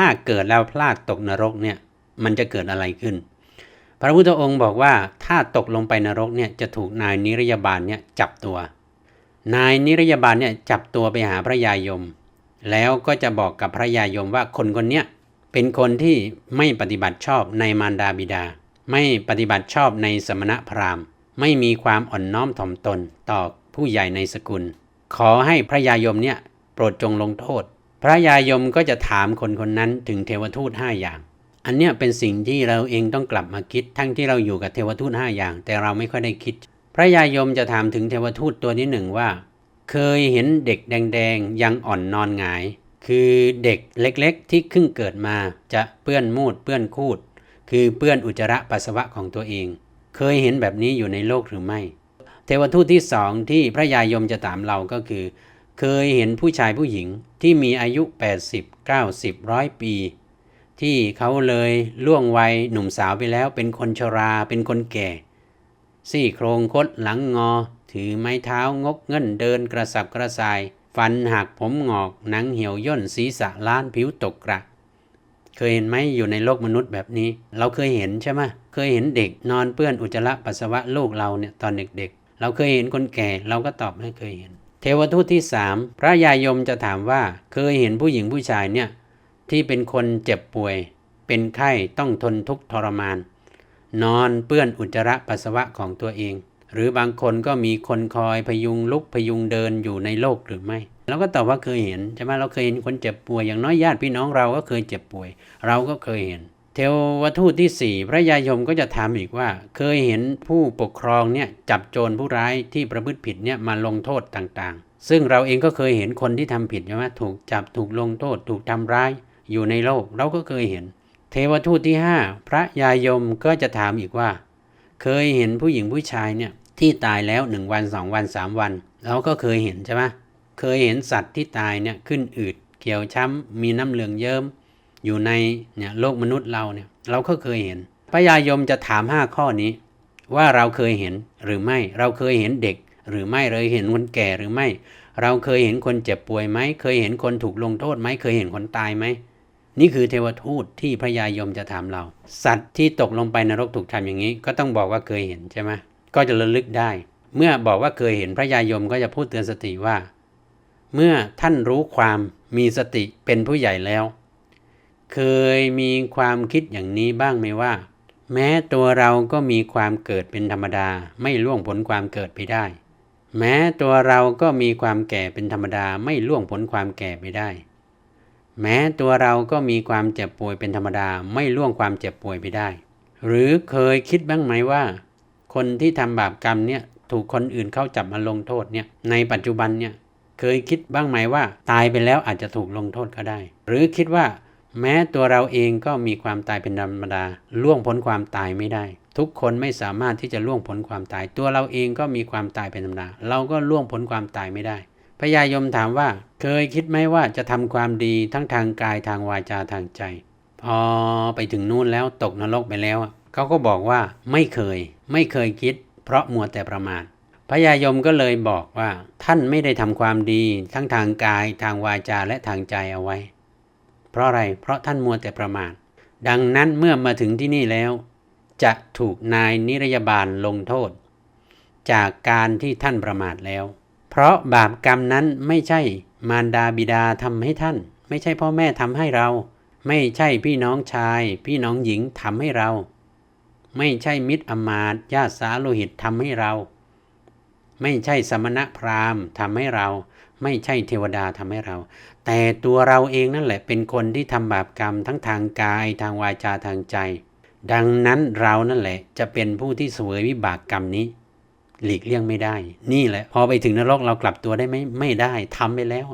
ถ้าเกิดแล้วพลาดตกนรกเนี่ยมันจะเกิดอะไรขึ้น พระพุทธองค์บอกว่าถ้าตกลงไปนรกเนี่ยจะถูกนายนิรยาบาลเนี่ยจับตัว นายนิรยาบาลเนี่ยจับตัวไปหาพระยายม แล้วก็จะบอกกับพระยายมว่าคนคนเนี้ยเป็นคนที่ไม่ปฏิบัติชอบในมารดาบิดา ไม่ปฏิบัติชอบในสมณพราหมณ์ ไม่มีความอ่อนน้อมถ่อมตนต่อผู้ใหญ่ในสกุล ขอให้พระยายมเนี่ยโปรดจงลงโทษ พระยายมก็จะถามคนคนนั้นถึงเทวทูตห้าอย่าง อันเนี้ยเป็นสิ่งที่เราเองต้องกลับมาคิด ทั้งที่เราอยู่กับเทวทูตห้าอย่าง แต่เราไม่ค่อยได้คิด พระยายมจะถามถึงเทวทูตตัวนี้หนึ่งว่า เคยเห็นเด็กแดงๆยังอ่อนนอนหงาย คือเด็กเล็กๆ ที่เพิ่งเกิดมาจะเปื้อนมูดเปื้อนคูด คือเปื้อนอุจจาระปัสสาวะของตัวเอง เคยเห็นแบบนี้อยู่ในโลกหรือไม่ เทวทูตที่สองที่พระยายมจะถามเราก็คือ เคยเห็นผู้ชายผู้หญิง ที่มีอายุ 80 90ร้อยปี ที่เขาเลยล่วงวัยหนุ่มสาวไปแล้วเป็นคนชราเป็นคนแก่ ซี่โครงคดหลังงอ ถือไม้เท้างกเงินเดินกระสับกระส่าย ฟันหักผมงอกหนังเหี่ยวย่นศีรษะล้านผิวตกกระเคยเห็นไหมอยู่ในโลกมนุษย์แบบนี้ เราเคยเห็นใช่ไหมเคยเห็นเด็กนอนเปื้อนอุจจาระปัสสาวะลูกเราเนี่ยตอนเด็กๆ เราเคยเห็นคนแก่เราก็ตอบไม่เคยเห็น เทวทูตที่สามพระยายมจะถามว่าเคยเห็นผู้หญิงผู้ชายเนี่ยที่เป็นคนเจ็บป่วย เป็นไข้ต้องทนทุกข์ทรมาน นอนเปื้อนอุจจาระปัสสาวะของตัวเอง หรือบางคนก็มีคนคอยพยุงลุกพยุงเดินอยู่ในโลกหรือไม่เราก็ตอบว่าเคยเห็นใช่ไหมเราเคยเห็นคนเจ็บป่วยอย่างน้อยญาติพี่น้องเราก็เคยเจ็บป่วย เราก็เคยเห็น เทวทูตที่สี่พระยายมก็จะถามอีกว่า เคยเห็นผู้ปกครองเนี่ยจับโจรผู้ร้ายที่ประพฤติผิดเนี่ยมาลงโทษต่างๆ ซึ่งเราเองก็เคยเห็นคนที่ทำผิดใช่ไหมถูกจับถูกลงโทษ ถูกทำร้ายอยู่ในโลกเราก็เคยเห็น เทวทูตที่ห้าพระยายมก็จะถามอีกว่า เคยเห็นผู้หญิงผู้ชายเนี่ยที่ตายแล้วหนึ่งวันสองวันสามวันเราก็เคยเห็นใช่ไหมเคยเห็นสัตว์ที่ตายเนี่ยขึ้นอืดเขียวช้ำมีน้ำเหลืองเยิ้ม อยู่ในเนี่ยโลกมนุษย์เราเนี่ยเราก็เคยเห็นพระยายมจะถามห้าข้อนี้ ว่าเราเคยเห็นหรือไม่เราเคยเห็นเด็ก หรือไม่เราเห็นคนแก่หรือไม่ เราเคยเห็นคนเจ็บป่วยไหมเคยเห็นคนถูกลงโทษไหมเคยเห็นคนตายไหมนี่คือเทวทูตที่พระยายมจะถามเรา สัตว์ที่ตกลงไปนรกถูกทำอย่างนี้ ก็ต้องบอกว่าเคยเห็นใช่ไหมก็จะระลึกได้ เมื่อบอกว่าเคยเห็นพระยายมก็จะพูดเตือนสติว่า เมื่อท่านรู้ความมีสติเป็นผู้ใหญ่แล้ว เคยมีความคิดอย่างนี้บ้างไหมว่า แม้ตัวเราก็มีความเกิดเป็นธรรมดา ไม่ล่วงพ้นความเกิดไปได้ แม้ตัวเราก็มีความแก่เป็นธรรมดา ไม่ล่วงพ้นความแก่ไปได้ แม้ตัวเราก็มีความเจ็บป่วยเป็นธรรมดา ไม่ล่วงความเจ็บป่วยไปได้ หรือเคยคิดบ้างไหมว่า คนที่ทำบาปกรรมเนี่ยถูกคนอื่นเข้าจับมาลงโทษเนี่ยในปัจจุบันเนี่ยเคยคิดบ้างไหมว่า ตายไปแล้วอาจจะถูกลงโทษก็ได้ หรือคิดว่า แม้ตัวเราเองก็มีความตายเป็นธรรมดาล่วงพ้นความตายไม่ได้ ทุกคนไม่สามารถที่จะล่วงพ้นความตาย ตัวเราเองก็มีความตายเป็นธรรมดา เราก็ล่วงพ้นความตายไม่ได้พระยายมถามว่า เคยคิดไหมว่าจะทำความดีทั้งทางกายทางวาจาทางใจ พอไปถึงนู่นแล้วตกนรกไปแล้วเขาก็บอกว่าไม่เคย ไม่เคยคิด เพราะมัวแต่ประมาทพระยายมก็เลยบอกว่า ท่านไม่ได้ทำความดีทั้งทางกายทางวาจาและทางใจเอาไว้ เพราะอะไร เพราะท่านมัวแต่ประมาท ดังนั้นเมื่อมาถึงที่นี่แล้ว จะถูกนายนิรยาบาลลงโทษ จากการที่ท่านประมาทแล้ว เพราะบาปกรรมนั้นไม่ใช่มารดาบิดาทำให้ท่าน ไม่ใช่พ่อแม่ทำให้เรา ไม่ใช่พี่น้องชาย พี่น้องหญิงทำให้เรา ไม่ใช่มิตรอมาตย์ญาติสาโลหิตทำให้เรา ไม่ใช่สมณะพราหมณ์ทำให้เรา ไม่ใช่เทวดาทำให้เรา แต่ตัวเราเองนั่นแหละเป็นคนที่ทำบาปกรรมทั้งทางกายทางวาจาทางใจ ดังนั้นเรานั่นแหละจะเป็นผู้ที่เสวยวิบากกรรมนี้ หลีกเลี่ยงไม่ได้ นี่แหละ พอไปถึงนรกเรากลับตัวได้ไหมไม่ได้ทำไปแล้ว